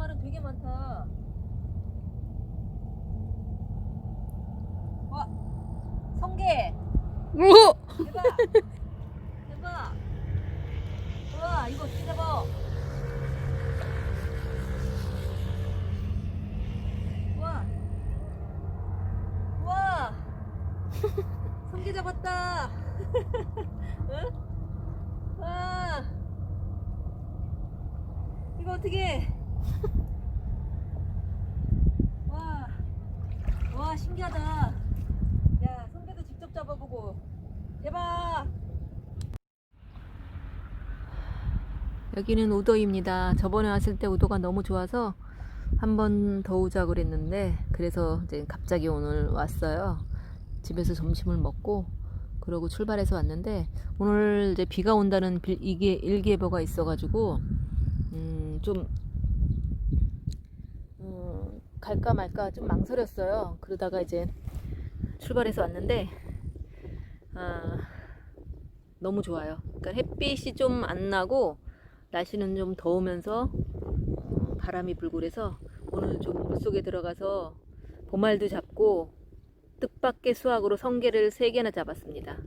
보말은 되게 많다. 와, 성게. 오! 대박. 대박. 와, 이거 진짜 봐. 와. 와. 성게 잡았다. 응? 와. 이거 어떻게? 와. 와, 신기하다. 야, 성게도 직접 잡아보고. 대박. 여기는 우도입니다. 저번에 왔을 때 우도가 너무 좋아서 한 번 더 오자 그랬는데 그래서 이제 갑자기 오늘 왔어요. 집에서 점심을 먹고 그러고 출발해서 왔는데 오늘 이제 비가 온다는 일기예보가 있어가지고 음, 좀 어, 갈까 말까 좀 망설였어요. 그러다가 이제 출발해서 왔는데 아, 너무 좋아요. 그러니까 햇빛이 좀 안 나고 날씨는 좀 더우면서 어, 바람이 불고 그래서 오늘 좀 물속에 들어가서 보말도 잡고 뜻밖의 수확으로 성게를 3개나 잡았습니다.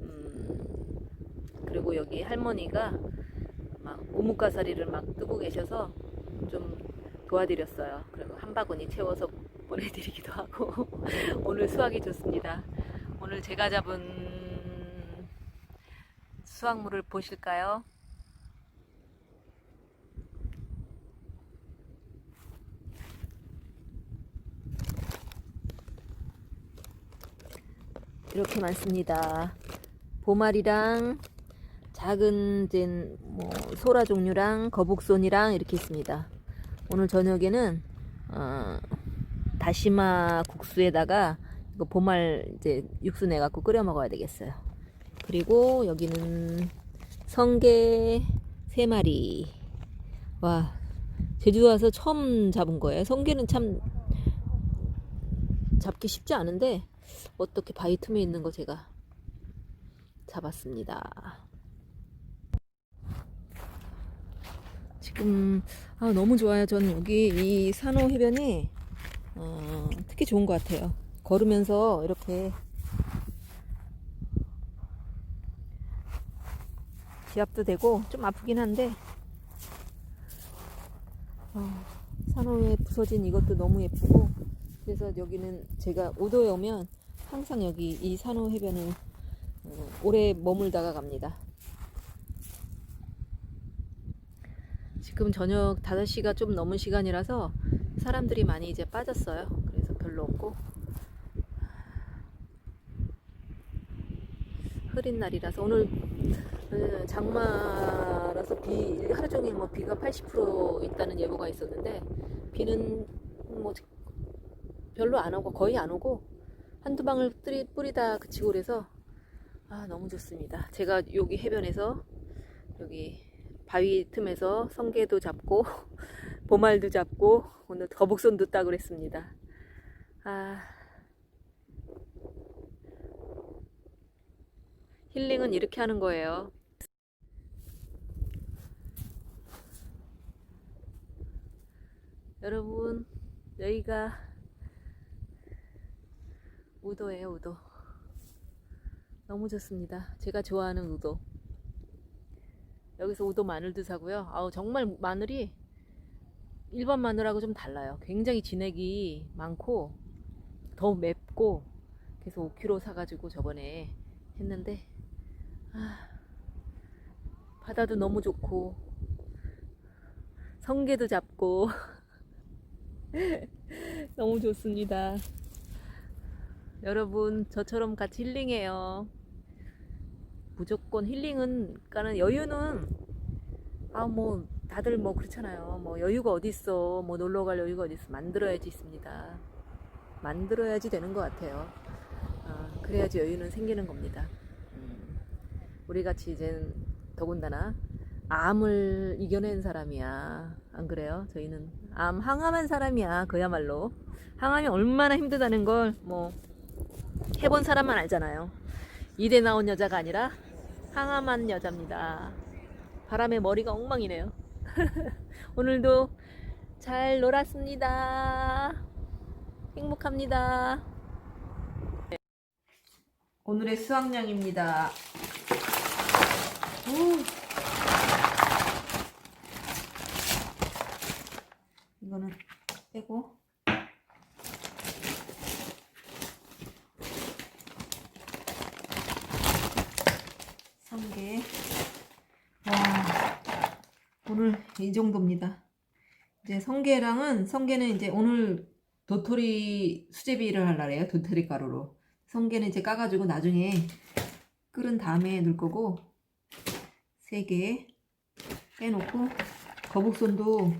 음, 그리고 여기 할머니가 막 오목가사리를 막 뜨고 계셔서 좀 도와드렸어요. 그리고 한 바구니 채워서 보내드리기도 하고 오늘 수확이 좋습니다. 오늘 제가 잡은 수확물을 보실까요? 이렇게 많습니다. 보말이랑 작은 뭐 소라 종류랑 거북손이랑 이렇게 있습니다. 오늘 저녁에는 어, 다시마 국수에다가 이거 보말 이제 육수 내 갖고 끓여 먹어야 되겠어요. 그리고 여기는 성게 세 마리. 와 제주 와서 처음 잡은 거예요. 성게는 참 잡기 쉽지 않은데 어떻게 바위 틈에 있는 거 제가 잡았습니다. 지금 아, 너무 좋아요. 전 여기 이 산호 해변이 어, 특히 좋은 것 같아요. 걸으면서 이렇게 지압도 되고 좀 아프긴 한데 어, 산호에 부서진 이것도 너무 예쁘고 그래서 여기는 제가 오도에 오면 항상 여기 이 산호 해변은 어, 오래 머물다가 갑니다. 지금 저녁 5시가 좀 넘은 시간이라서 사람들이 많이 이제 빠졌어요. 그래서 별로 없고 흐린 날이라서 오늘 어, 장마라서 비 하루 종일 뭐 비가 80% 있다는 예보가 있었는데 비는 뭐 별로 안 오고 거의 안 오고 한두 방울 뿌리, 뿌리다 그치고 그래서 아 너무 좋습니다. 제가 여기 해변에서 여기 바위 틈에서 성게도 잡고 보말도 잡고 오늘 거북손도 따고 그랬습니다. 아 힐링은 이렇게 하는 거예요. 여러분 여기가 우도예요 우도 너무 좋습니다 제가 좋아하는 우도 여기서 우도 마늘도 사고요 아우 정말 마늘이 일반 마늘하고 좀 달라요 굉장히 진액이 많고 더 맵고 그래서 5kg 사가지고 저번에 했는데 아, 바다도 너무 좋고 성게도 잡고 너무 좋습니다. 여러분 저처럼 같이 힐링해요. 무조건 힐링은 그러니까는 여유는 아 뭐 다들 뭐 그렇잖아요. 뭐 여유가 어디 있어? 뭐 놀러 갈 여유가 어디 있어? 만들어야지 있습니다. 만들어야지 되는 것 같아요. 아, 그래야지 여유는 생기는 겁니다. 음, 우리 같이 이제는 더군다나 암을 이겨낸 사람이야. 안 그래요? 저희는 암 항암한 사람이야. 그야말로 항암이 얼마나 힘들다는 걸 뭐 해본 사람만 알잖아요. 이대 나온 여자가 아니라 항암한 여자입니다. 바람에 머리가 엉망이네요. 오늘도 잘 놀았습니다. 행복합니다. 오늘의 수확량입니다. 우. 이거는 빼고 성게 와 오늘 이 정도입니다. 이제 성게랑은 성게는 이제 오늘 도토리 수제비를 할 날이에요. 도토리 가루로 성게는 이제 까가지고 나중에 끓은 다음에 넣을 거고 세 개 빼놓고 거북손도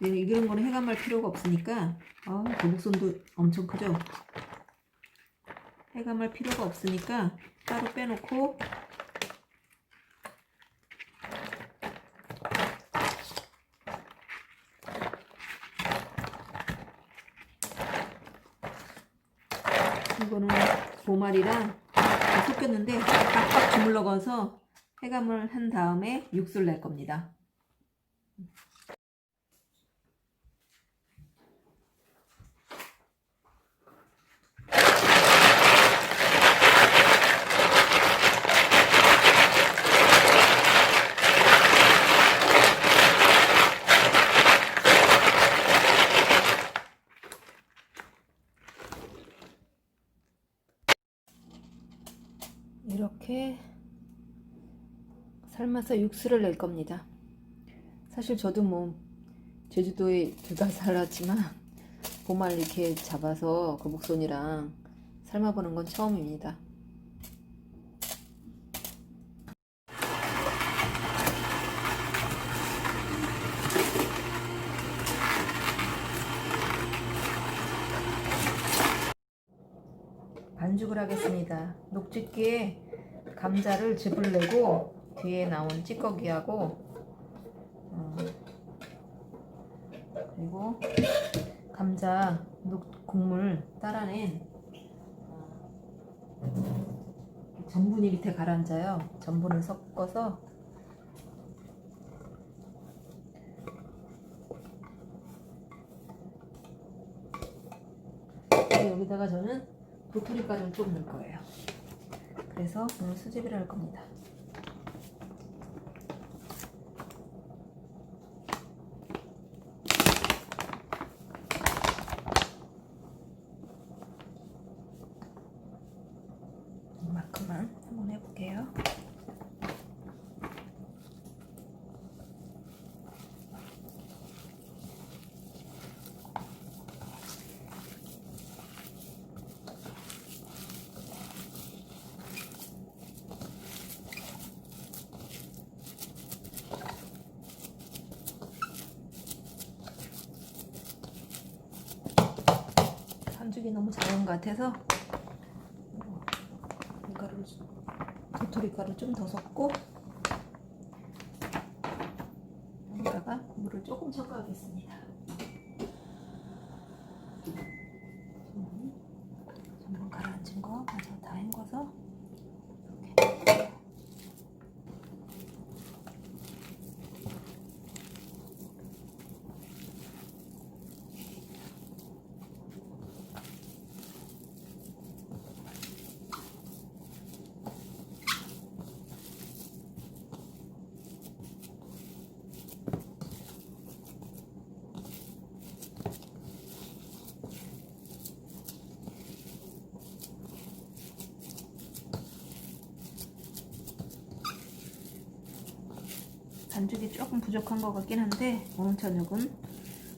이런 거는 해감할 필요가 없으니까 아 거북손도 엄청 크죠. 해감할 필요가 없으니까 따로 빼놓고 이거는 보말이랑 다 섞였는데 빡빡 주물러가서 해감을 한 다음에 육수를 낼 겁니다. 이렇게 삶아서 육수를 낼 겁니다. 사실 저도 뭐 제주도에 두달 살았지만 보말 이렇게 잡아서 거북손이랑 삶아보는 건 처음입니다. 반죽을 하겠습니다. 녹즙기에 감자를 즙을 내고 뒤에 나온 찌꺼기하고 어, 그리고 감자 녹 국물 따라낸 어, 전분이 밑에 가라앉아요. 전분을 섞어서 여기다가 저는 도토리 가루를 좀 넣을 거예요. 그래서 오늘 수제비를 할 겁니다. 이만큼만 한번 해볼게요. 반죽이 너무 작은 것 같아서 밀가루를 도토리 가루 좀 더 섞고 여기다가 물을 조금 첨가하겠습니다. 음, 전분 가라앉은 거 마저 다 헹궈서 이렇게 반죽이 조금 부족한 것 같긴 한데 오늘 저녁은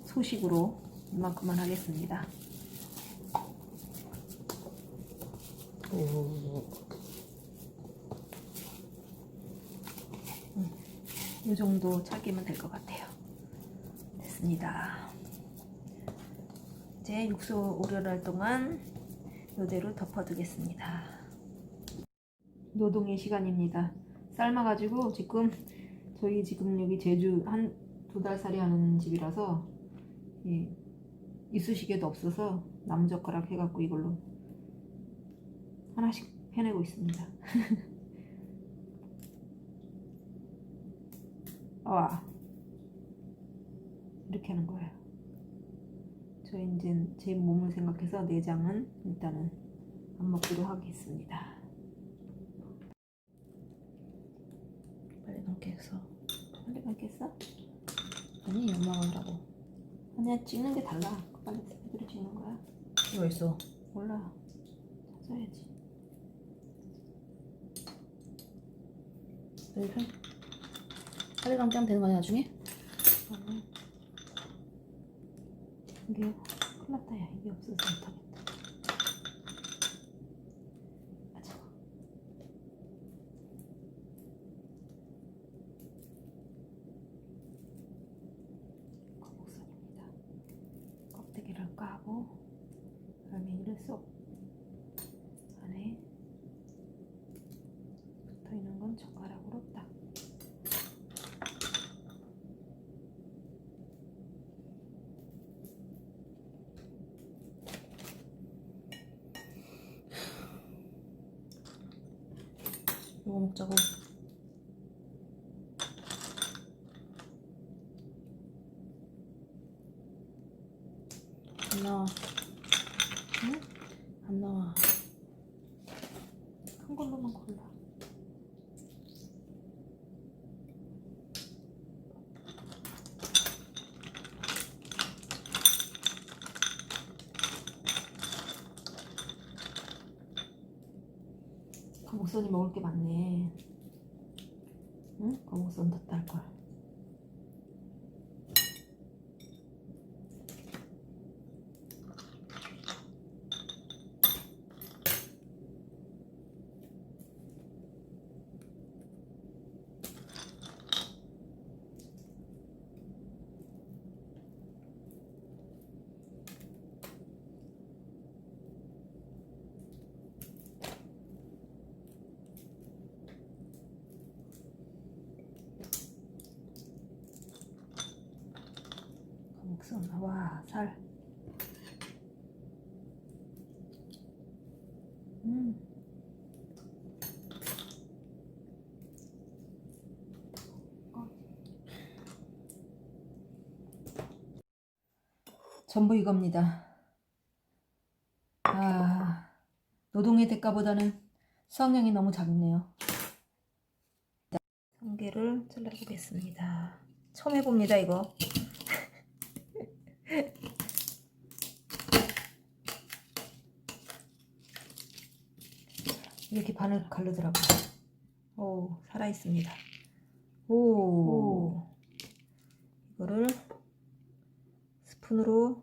소식으로 이만큼만 하겠습니다. 음, 이 정도 찰기면 될 것 같아요. 됐습니다. 이제 육수 오려할 동안 이대로 덮어두겠습니다. 노동의 시간입니다. 삶아가지고 지금 저희 지금 여기 제주 한 두 달 살이 하는 집이라서 예, 이쑤시개도 없어서 나무젓가락 해갖고 이걸로 하나씩 해내고 있습니다. 와 이렇게 하는 거예요. 저 이제 제 몸을 생각해서 내장은 일단은 안 먹기로 하겠습니다. 넘겠어. 빨리 가겠어? 아니 엄마가 하라고. 아니야 찍는 게 달라. 빨리 스피드로 찍는 거야. 이거 있어. 몰라. 찾아야지. 여기 편. 빨리 감기 하면 되는 거 아니야 나중에? 아니. 이게 큰일 났다 야 이게 없어서 못하겠다. 아 저거. 거북선입니다. 껍데기를 까고 알맹이를 쏙 안에 붙어 있는 건 젓가락으로 딱. 이거 먹자고. 안 나와. 응? 안 나와. 큰 걸로만 골라. 거북선이 먹을 게 많네. 응? 거북선 더 딸 걸. 거북선 와 살. 음. 전부 이겁니다. 아, 노동의 대가보다는 수확량이 너무 작네요. 성게를 잘라보겠습니다. 처음 해봅니다, 이거. 이렇게 반을 가르더라고요. 오, 살아있습니다. 오. 이거를 스푼으로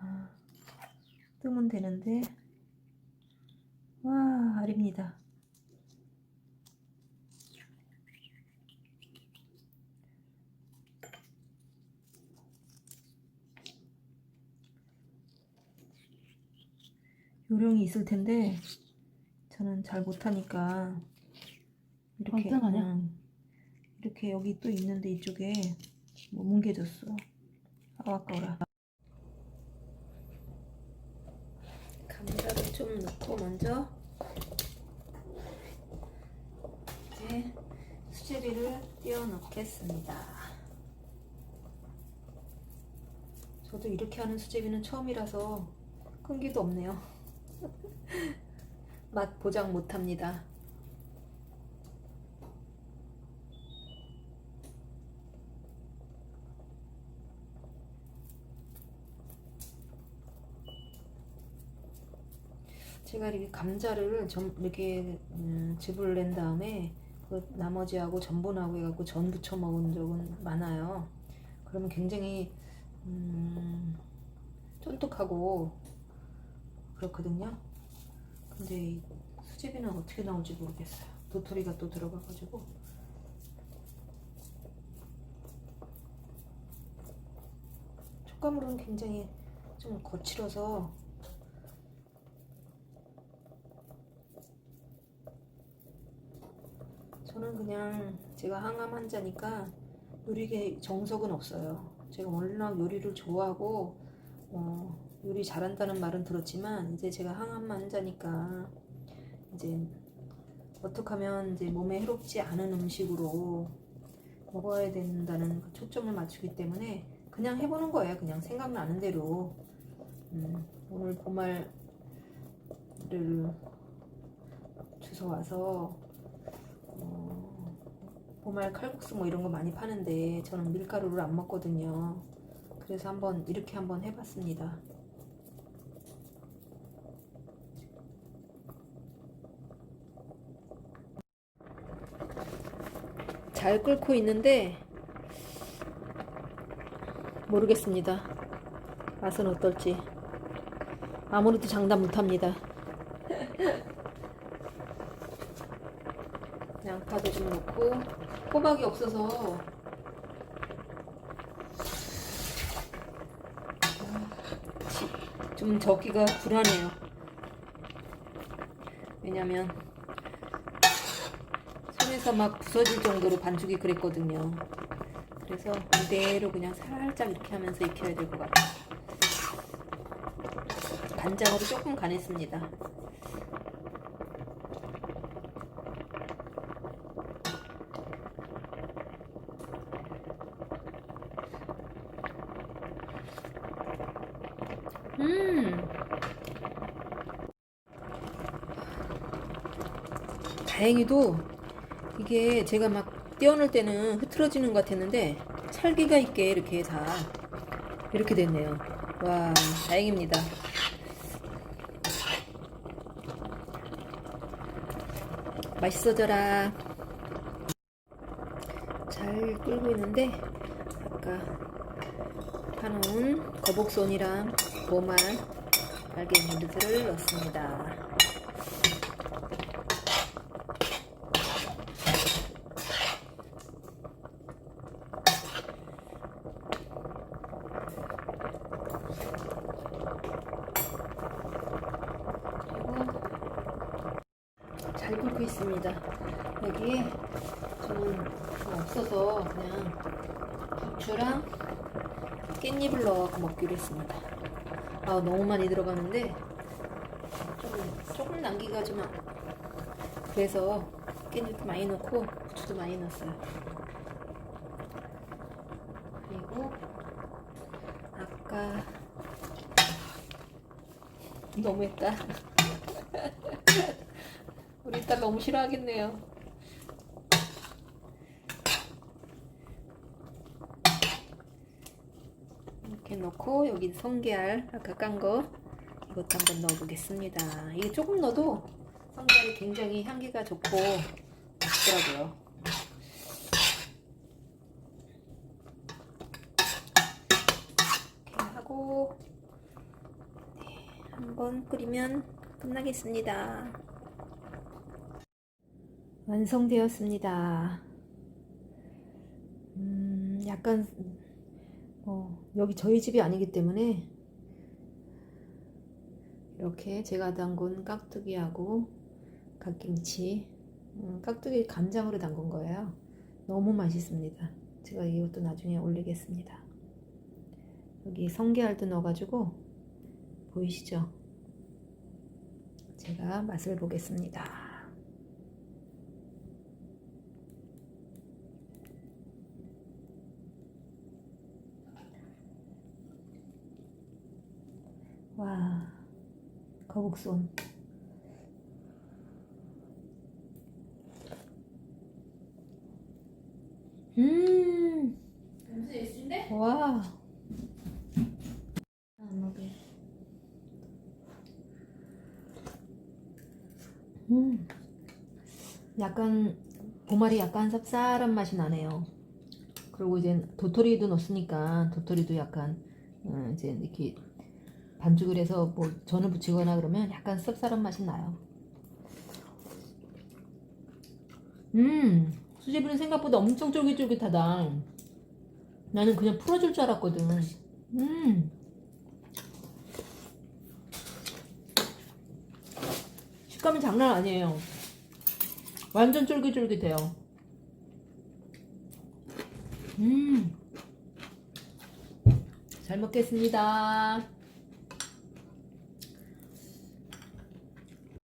아, 뜨면 되는데 와 알입니다. 요령이 있을 텐데 저는 잘 못하니까 이렇게 아니야? 그냥 이렇게 여기 또 있는데 이쪽에 뭐 뭉개졌어. 아 아까워라. 감자를 좀 넣고 먼저 이제 수제비를 띄워 넣겠습니다. 저도 이렇게 하는 수제비는 처음이라서 끈기도 없네요. 맛 보장 못합니다. 제가 이렇게 감자를 전 이렇게 음, 즙을 낸 다음에 그 나머지하고 전분하고 해갖고 전 부쳐 먹은 적은 많아요. 그러면 굉장히 음, 쫀득하고 그렇거든요. 근데 이 수제비는 어떻게 나올지 모르겠어요. 도토리가 또 들어가가지고. 촉감으로는 굉장히 좀 거칠어서 저는 그냥 제가 항암 환자니까 요리에 정석은 없어요. 제가 워낙 요리를 좋아하고 어, 요리 잘한다는 말은 들었지만 이제 제가 항암 환자니까 이제 어떻게 하면 이제 몸에 해롭지 않은 음식으로 먹어야 된다는 그 초점을 맞추기 때문에 그냥 해보는 거예요. 그냥 생각나는 대로. 음, 오늘 보말을 주워 와서 어, 보말 칼국수 뭐 이런 거 많이 파는데 저는 밀가루를 안 먹거든요. 그래서 한번 이렇게 한번 해봤습니다. 잘 끓고 있는데 모르겠습니다. 맛은 어떨지 아무래도 장담 못합니다. 양파도 좀 넣고 호박이 없어서 좀 적기가 불안해요. 왜냐면 손에서 막 부서질 정도로 반죽이 그랬거든요. 그래서 이대로 그냥 살짝 이렇게 하면서 익혀야 될 것 같아요. 간장으로 조금 간했습니다. 음. 다행히도 이게 제가 막 떼어놓을 때는 흐트러지는 것 같았는데 찰기가 있게 이렇게 다 이렇게 됐네요. 와, 다행입니다. 맛있어져라. 잘 끓고 있는데 아까 파놓은 거복손이랑 보말 알갱이들을 넣습니다. 그리고 잘 끓고 있습니다. 여기에 저는 뭐 없어서 그냥 부추랑 깻잎을 넣어 먹기로 했습니다. 아 너무 많이 들어가는데 좀 조금 남기가 좀 아- 그래서 깻잎도 많이 넣고 부추도 많이 넣었어요. 그리고 아까 너무했다. 우리 딸 너무 싫어하겠네요. 이렇게 넣고 여기 성게알 아까 깐 거 이것도 한번 넣어보겠습니다. 이게 조금 넣어도 성게알이 굉장히 향기가 좋고 맛있더라고요. 이렇게 하고 네, 한번 끓이면 끝나겠습니다. 완성되었습니다. 음, 약간 어, 여기 저희 집이 아니기 때문에 이렇게 제가 담근 깍두기하고 갓김치 음, 깍두기 간장으로 담근 거예요. 너무 맛있습니다. 제가 이것도 나중에 올리겠습니다. 여기 성게알도 넣어가지고 보이시죠? 제가 맛을 보겠습니다. 와, 거북손. 음, 냄새? 와. 안 먹게. 음, 약간 보말이 약간 쌉쌀한 맛이 나네요. 그리고 이제 도토리도 넣었으니까 도토리도 약간 음, 이제 이렇게 반죽을 해서 뭐 전을 부치거나 그러면 약간 쌉쌀한 맛이 나요. 음, 수제비는 생각보다 엄청 쫄깃쫄깃하다. 나는 그냥 풀어줄 줄 알았거든. 음. 식감이 장난 아니에요. 완전 쫄깃쫄깃해요. 음. 잘 먹겠습니다.